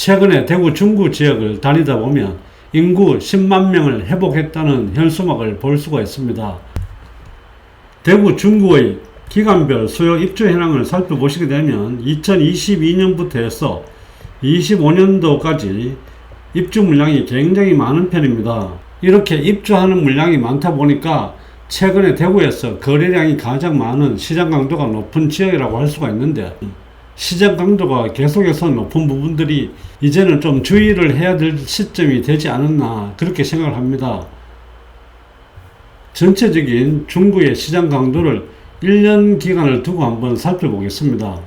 최근에 대구 중구 지역을 다니다 보면 인구 10만 명을 회복했다는 현수막을 볼 수가 있습니다. 대구 중구의 기간별 수요 입주 현황을 살펴보시게 되면 2022년부터 해서 25년도까지 입주 물량이 굉장히 많은 편입니다. 이렇게 입주하는 물량이 많다 보니까 최근에 대구에서 거래량이 가장 많은 시장 강도가 높은 지역이라고 할 수가 있는데 시장 강도가 계속해서 높은 부분들이 이제는 좀 주의를 해야 될 시점이 되지 않았나 그렇게 생각을 합니다. 전체적인 중구의 시장 강도를 1년 기간을 두고 한번 살펴보겠습니다.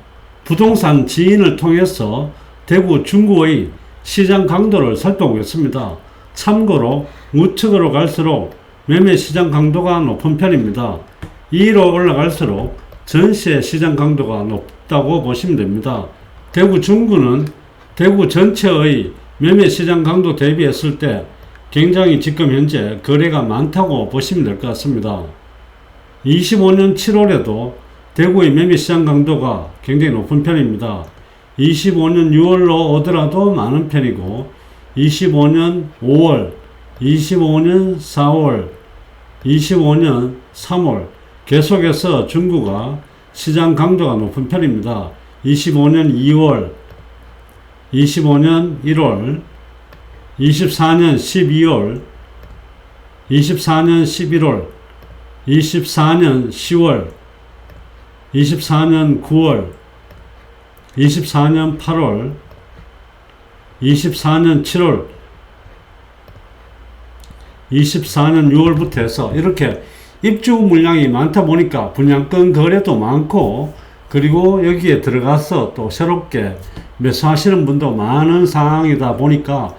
부동산 지인을 통해서 대구 중구의 시장 강도를 살펴보겠습니다. 참고로 우측으로 갈수록 매매 시장 강도가 높은 편입니다. 2로 올라갈수록 전세 시장 강도가 높다고 보시면 됩니다. 대구 중구는 대구 전체의 매매 시장 강도 대비했을 때 굉장히 지금 현재 거래가 많다고 보시면 될 것 같습니다. 25년 7월에도 대구의 매매 시장 강도가 굉장히 높은 편입니다. 25년 6월로 오더라도 많은 편이고 25년 5월, 25년 4월, 25년 3월 계속해서 중구가 시장 강도가 높은 편입니다. 25년 2월, 25년 1월, 24년 12월, 24년 11월, 24년 10월, 24년 9월, 24년 8월, 24년 7월, 24년 6월부터 해서 이렇게 입주 물량이 많다 보니까 분양권 거래도 많고 그리고 여기에 들어가서 또 새롭게 매수하시는 분도 많은 상황이다 보니까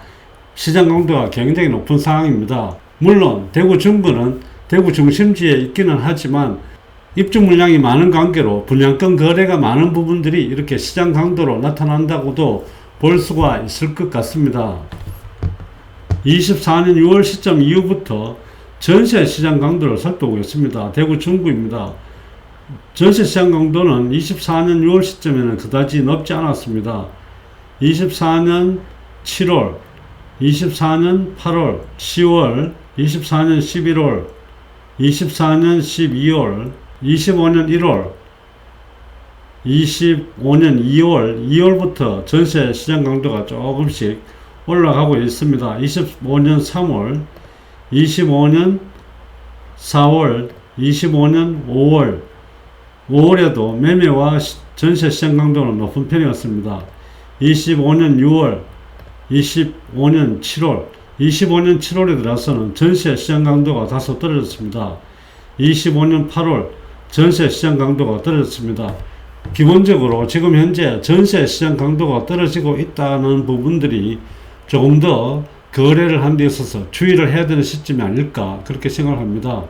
시장 강도가 굉장히 높은 상황입니다. 물론 대구 중부는 대구 중심지에 있기는 하지만 입주 물량이 많은 관계로 분양권 거래가 많은 부분들이 이렇게 시장 강도로 나타난다고도 볼 수가 있을 것 같습니다. 24년 6월 시점 이후부터 전세 시장 강도를 살펴보겠습니다. 대구 중구입니다. 전세 시장 강도는 24년 6월 시점에는 그다지 높지 않았습니다. 24년 7월, 24년 8월, 10월, 24년 11월, 24년 12월, 25년 1월, 25년 2월, 2월부터 전세 시장 강도가 조금씩 올라가고 있습니다. 25년 3월, 25년 4월, 25년 5월, 5월에도 매매와 시- 전세 시장 강도는 높은 편이었습니다. 25년 6월, 25년 7월, 25년 7월에 들어서는 전세 시장 강도가 다소 떨어졌습니다. 25년 8월 전세 시장 강도가 떨어졌습니다. 기본적으로 지금 현재 전세 시장 강도가 떨어지고 있다는 부분들이 조금 더 거래를 하는 데 있어서 주의를 해야 되는 시점이 아닐까 그렇게 생각합니다.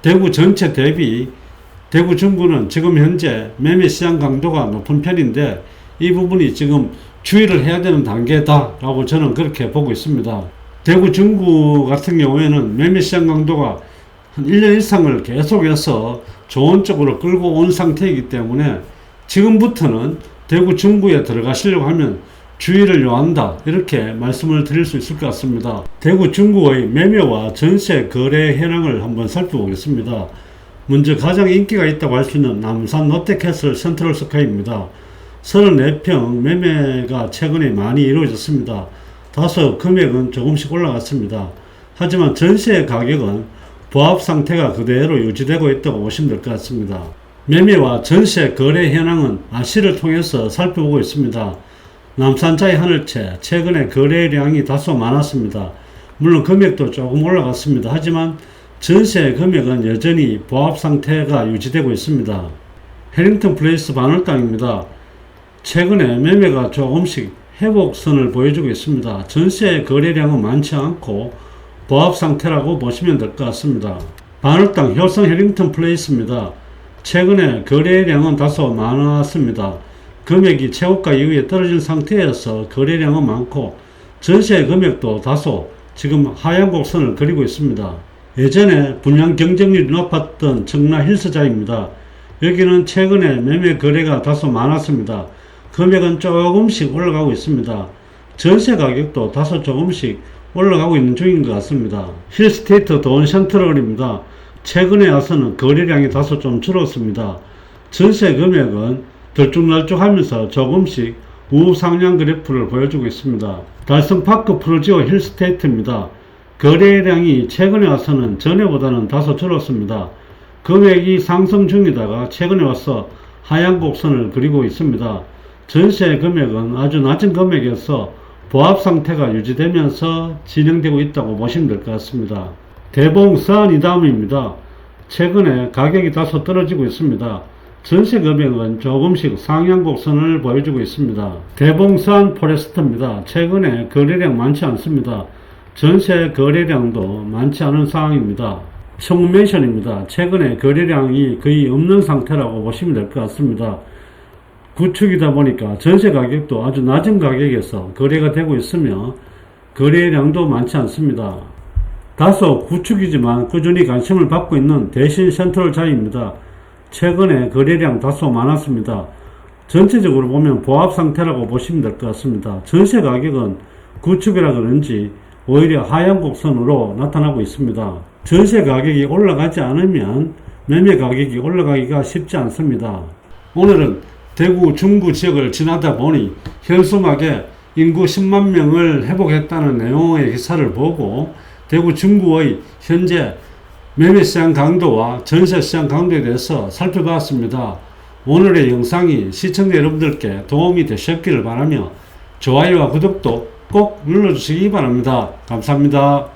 대구 전체 대비 대구 중구는 지금 현재 매매 시장 강도가 높은 편인데 이 부분이 지금 주의를 해야 되는 단계다라고 저는 그렇게 보고 있습니다. 대구 중구 같은 경우에는 매매 시장 강도가 한 1년 이상을 계속해서 좋은 쪽으로 끌고 온 상태이기 때문에 지금부터는 대구 중구에 들어가시려고 하면 주의를 요한다 이렇게 말씀을 드릴 수 있을 것 같습니다. 대구 중구의 매매와 전세 거래 현황을 한번 살펴보겠습니다. 먼저 가장 인기가 있다고 할 수 있는 남산 롯데캐슬 센트럴 스카이입니다. 34평 매매가 최근에 많이 이루어졌습니다. 다소 금액은 조금씩 올라갔습니다. 하지만 전세 가격은 보합 상태가 그대로 유지되고 있다고 보시면 될 것 같습니다. 매매와 전세 거래 현황은 아시를 통해서 살펴보고 있습니다. 남산자의 하늘채 최근에 거래량이 다소 많았습니다. 물론 금액도 조금 올라갔습니다. 하지만 전세 금액은 여전히 보합 상태가 유지되고 있습니다. 해링턴 플레이스 반월당입니다. 최근에 매매가 조금씩 회복선을 보여주고 있습니다. 전세 거래량은 많지 않고 보합 상태라고 보시면 될 것 같습니다. 반월당 효성 해링턴 플레이스입니다. 최근에 거래량은 다소 많았습니다. 금액이 최고가 이후에 떨어진 상태에서 거래량은 많고 전세 금액도 다소 지금 하향 곡선을 그리고 있습니다. 예전에 분양 경쟁률이 높았던 청라 힐스자입니다. 여기는 최근에 매매 거래가 다소 많았습니다. 금액은 조금씩 올라가고 있습니다. 전세 가격도 다소 조금씩 올라가고 있는 중인 것 같습니다. 힐스테이트 돈 센트럴입니다. 최근에 와서는 거래량이 다소 좀 줄었습니다. 전세 금액은 들쭉날쭉하면서 조금씩 우상향 그래프를 보여주고 있습니다. 달성파크 프로지오 힐스테이트입니다. 거래량이 최근에 와서는 전에보다는 다소 줄었습니다. 금액이 상승 중이다가 최근에 와서 하향 곡선을 그리고 있습니다. 전세 금액은 아주 낮은 금액에서 보합 상태가 유지되면서 진행되고 있다고 보시면 될 것 같습니다. 대봉 서안이다음입니다. 최근에 가격이 다소 떨어지고 있습니다. 전세 금액은 조금씩 상향 곡선을 보여주고 있습니다. 대봉산 포레스트입니다. 최근에 거래량 많지 않습니다. 전세 거래량도 많지 않은 상황입니다. 청맨션입니다. 최근에 거래량이 거의 없는 상태라고 보시면 될 것 같습니다. 구축이다 보니까 전세 가격도 아주 낮은 가격에서 거래가 되고 있으며 거래량도 많지 않습니다. 다소 구축이지만 꾸준히 관심을 받고 있는 대신 센트럴 자이입니다. 최근에 거래량 다소 많았습니다. 전체적으로 보면 보합 상태라고 보시면 될 것 같습니다. 전세 가격은 구축이라 그런지 오히려 하향 곡선으로 나타나고 있습니다. 전세 가격이 올라가지 않으면 매매 가격이 올라가기가 쉽지 않습니다. 오늘은 대구 중구 지역을 지나다 보니 현수막에 인구 10만 명을 회복했다는 내용의 기사를 보고 대구 중구의 현재 매매 시장 강도와 전세 시장 강도에 대해서 살펴봤습니다. 오늘의 영상이 시청자 여러분들께 도움이 되셨기를 바라며 좋아요와 구독도 꼭 눌러주시기 바랍니다. 감사합니다.